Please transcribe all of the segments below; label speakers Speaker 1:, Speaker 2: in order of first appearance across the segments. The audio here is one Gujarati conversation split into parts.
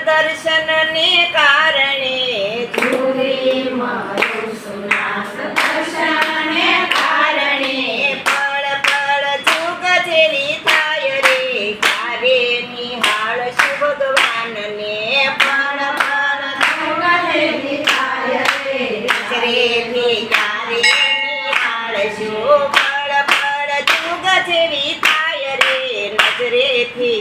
Speaker 1: દર્શનને કારણે
Speaker 2: ઝૂલી મારું સુનાસ દર્શનને કારણે
Speaker 1: પળ પળ જુગ જેરી થાય રે ક્યારે નિહાળ છું ભગવાનને પળ પળ
Speaker 2: ગલેલી થાય રે
Speaker 1: નજરેથી નિહાળ નિહાળશું પળ પળ જુગ જેરી થાય રે નજરેથી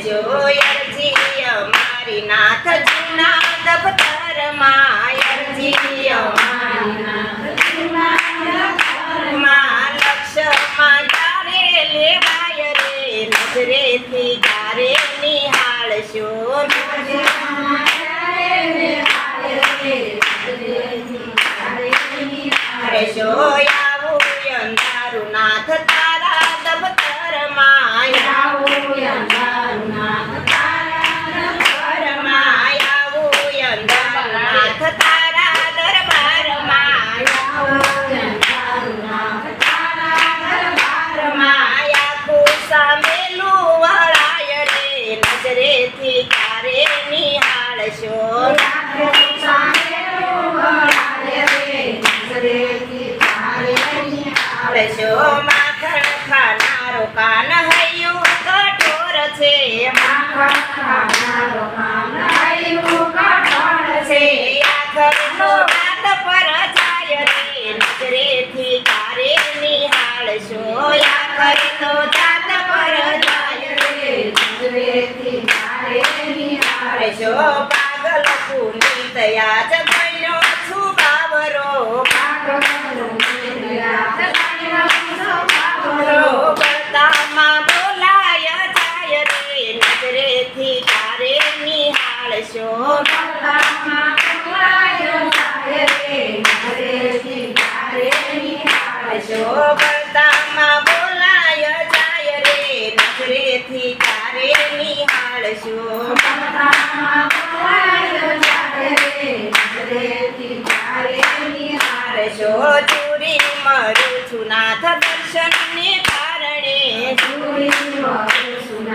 Speaker 1: જોય અરજી અમારી નાથ જૂના દફતરમાં અરજી અમારી માં લક્ષમાં ક્યારે લેવાય રે નજરેથી નિહાળશું નાથ તારા દફતરમાં દફતરમાં આવું અંધારું નાથ તારા દરબારમાં માયા સામેલું વળાય રે નજરેથી ક્યારે નિહાળશો નિહાળશો માખણ ખાનારો કાન હૈયું કઠોર છે. છે. આખરનો વાત પર જાય રે, નજરેથી તારે નિહાળશો. આખરનો જાત પર જાય નિહાળશો. પાગલ પુનિત યાદ બન્યો છું બાવરો. બળતામાં ચૂરી મરું છું નાથ દર્શનને કારણે. કારણે